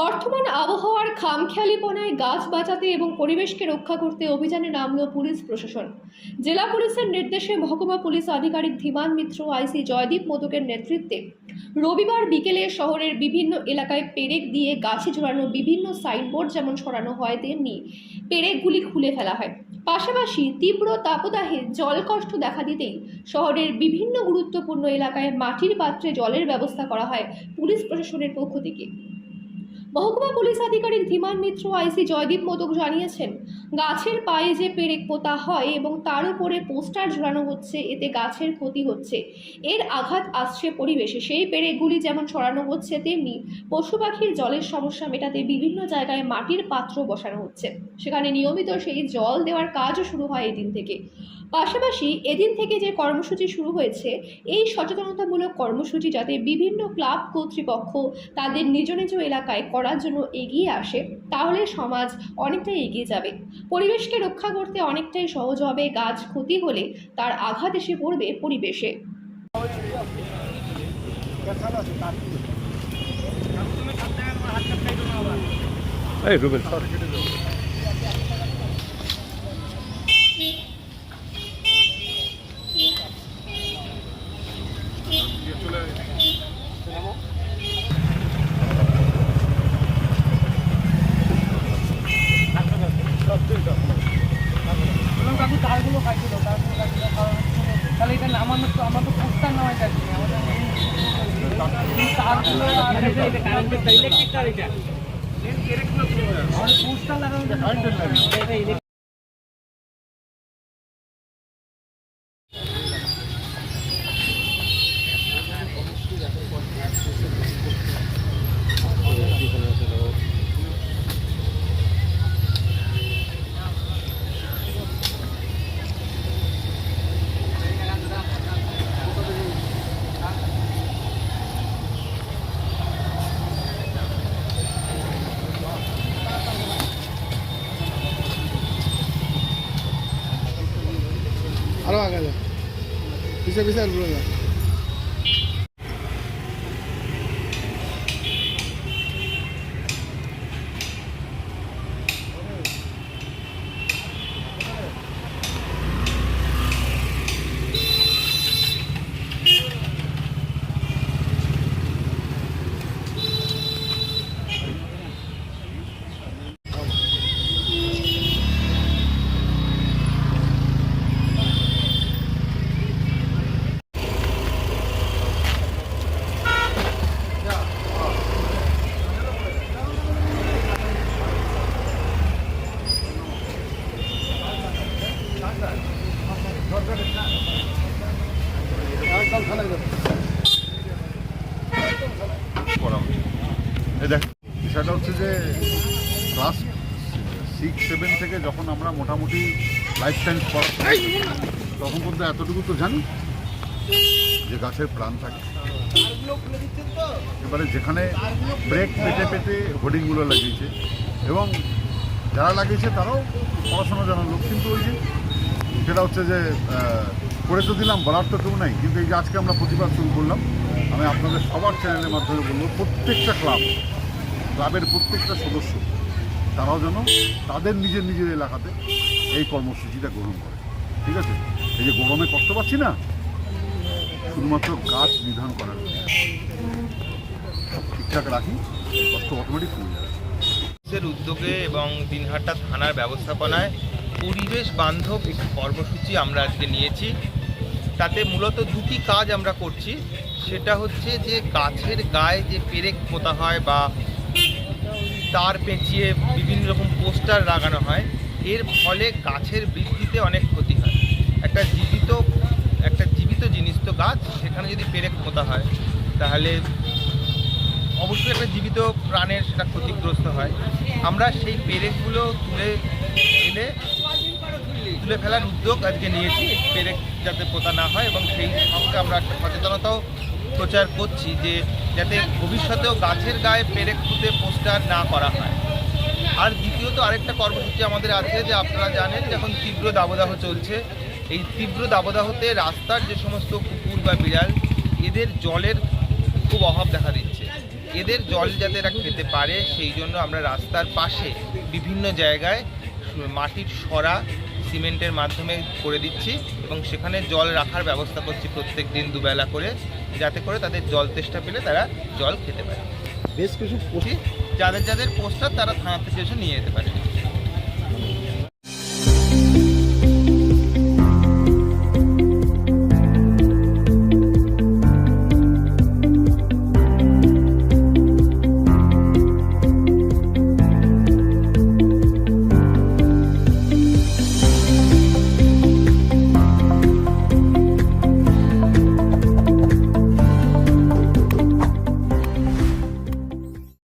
বর্তমান আবহাওয়ার খামখেয়ালিপনায় গাছ বাঁচাতে এবং পরিবেশকে রক্ষা করতে অভিযানে নামল পুলিশ প্রশাসন। জেলা পুলিশের নির্দেশে মহকুমা পুলিশ আধিকারিক ধীমান মিত্র, আইসি জয়দীপ মোদকের নেতৃত্বে রবিবার বিকেলে শহরের বিভিন্ন এলাকায় পেরেক দিয়ে গাছে ঝোলানো বিভিন্ন সাইনবোর্ড যেমন সরানো হয়, তেমনি পেরেকগুলি খুলে ফেলা হয়। পাশাপাশি তীব্র তাপদাহে জলকষ্ট দেখা দিতেই শহরের বিভিন্ন গুরুত্বপূর্ণ এলাকায় মাটির পাত্রে জলের ব্যবস্থা করা হয় পুলিশ প্রশাসনের পক্ষ থেকে। মহকুমা পুলিশ আধিকারিক ধীমান মিত্র, আইসি জয়দীপ মোদক জানিয়েছেন, গাছের পায়ে যে পেরেক পোতা হয় এবং তার উপরে পোস্টার ঝোলানো হচ্ছে, এতে গাছের ক্ষতি হচ্ছে। এর আঘাত আসছে পরিবেশে। সেই পেরেকগুলি যেমন ছড়ানো হচ্ছে, তেমনি পশু পাখির জলের সমস্যা মেটাতে বিভিন্ন জায়গায় মাটির পাত্র বসানো হচ্ছে। সেখানে নিয়মিত সেই জল দেওয়ার কাজও শুরু হয় এদিন থেকে। পাশাপাশি এদিন থেকে যে কর্মসূচি শুরু হয়েছে, এই সচেতনতামূলক কর্মসূচি যাতে বিভিন্ন ক্লাব, কর্তৃপক্ষ তাদের নিজ নিজ এলাকায় করার জন্য এগিয়ে আসে, তাহলে সমাজ অনেকটাই এগিয়ে যাবে। পরিবেশকে রক্ষা করতে অনেকটাই সহজ হবে গাছ ক্ষতি হলে, তার আঘাত এসে পড়বে পরিবেশে। রুবেল কাকু তারগুলো দাও তারগুলো কাটিয়ে কারণ তাহলে এটা না- তো আমার তো পোস্টার নেওয়া যাচ্ছে আমাদের তারগুলো ইলেকট্রিক তার এটা পোস্টার লাগানো আরও আগে যাও পিছিয়ে পিছিয়ে আর ঘুরে যা বিষয়টা হচ্ছে যে ক্লাস সিক্স সেভেন থেকে যখন আমরা মোটামুটি লাইফ সায়েন্স করি, তখন পর্যন্ত এতটুকু তো জানি যে গাছের প্রাণ থাকে। এবারে যেখানে ব্রেক পেতে পেতে হোর্ডিংগুলো লাগিয়েছে এবং যারা লাগিয়েছে তারাও পড়াশোনা জানার লোক কিন্তু ওই যে সেটা হচ্ছে যে করে তো দিলাম, বলার তো কেউ নাই। কিন্তু এই যে আজকে আমরা প্রতিবাদ শুরু করলাম, আমি আপনাদের সবার চ্যানেলের মাধ্যমে বলব, প্রত্যেকটা ক্লাব, ক্লাবের প্রত্যেকটা সদস্য, তারাও যেন তাদের নিজের নিজের এলাকাতে এই কর্মসূচিটা গ্রহণ করে। ঠিক আছে? এই যে গরমে কষ্ট পাচ্ছি না, শুধুমাত্র গাছ নিধন করার। সব ঠিকঠাক রাখি, কষ্ট অটোমেটিক কমে যাবে। উদ্যোগে এবং দিনহাটা থানার ব্যবস্থাপনায় পরিবেশ বান্ধব একটি কর্মসূচি আমরা আজকে নিয়েছি। তাতে মূলত দুটি কাজ আমরা করছি। সেটা হচ্ছে যে গাছের গায়ে যে পেরেক পোতা হয় বা তার পেঁচিয়ে বিভিন্ন রকম পোস্টার লাগানো হয়, এর ফলে গাছের বৃদ্ধিতে অনেক ক্ষতি হয়। একটা জীবিত একটা জীবিত জিনিস তো গাছ, সেখানে যদি পেরেক পোতা হয়, তাহলে অবশ্যই একটা জীবিত প্রাণের সেটা ক্ষতিগ্রস্ত হয়। আমরা সেই পেরেকগুলো তুলে এনে তুলে ফেলার উদ্যোগ আজকে নিয়েছি পেরেক যাতে পোতা না হয় এবং সেই সঙ্গে আমরা একটা সচেতনতাও প্রচার করছি যে যাতে ভবিষ্যতেও গাছের গায়ে পেরেক পুঁতে পোস্টার না করা হয়। আর দ্বিতীয়ত আরেকটা কর্মসূচি আমাদের আছে যে আপনারা জানেন যে এখন তীব্র দাবদাহ চলছে। এই তীব্র দাবদাহতে রাস্তার যে সমস্ত কুকুর বা বিড়াল, এদের জলের খুব অভাব দেখা দিচ্ছে। এদের জল যাতে এরা খেতে পারে, সেই জন্য আমরা রাস্তার পাশে বিভিন্ন জায়গায় মাটির সরা সিমেন্টের মাধ্যমে করে দিচ্ছি এবং সেখানে জল রাখার ব্যবস্থা করছি প্রত্যেক দিন দুবেলা করে যাতে করে তাদের জল তেষ্টা পেলে তারা জল খেতে পারে। বেশ কিছু যাদের যাদের পোস্টার তারা থানা থেকে এসে নিয়ে যেতে পারে।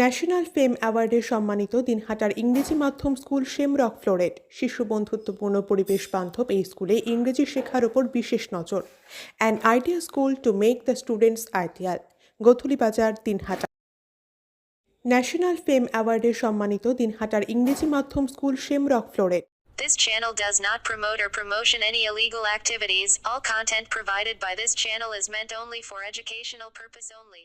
National fame অ্যাওয়ার্ডে সম্মানিত দিনহাটার ইংরেজি মাধ্যম স্কুল শেমরক ফ্লোরেট, শিশু বন্ধুত্বপূর্ণ পরিবেশ বান্ধব এই স্কুলে ইংরেজি শেখার ওপর বিশেষ নজর an idea school to make the students ideal Gothuli Bazar, Dinhata national fame অ্যাওয়ার্ডে সম্মানিত দিনহাটার ইংরেজি মাধ্যম school Shamrock Floret This channel does not promote or promotion any illegal activities. All content provided by this channel is meant only for educational purpose only.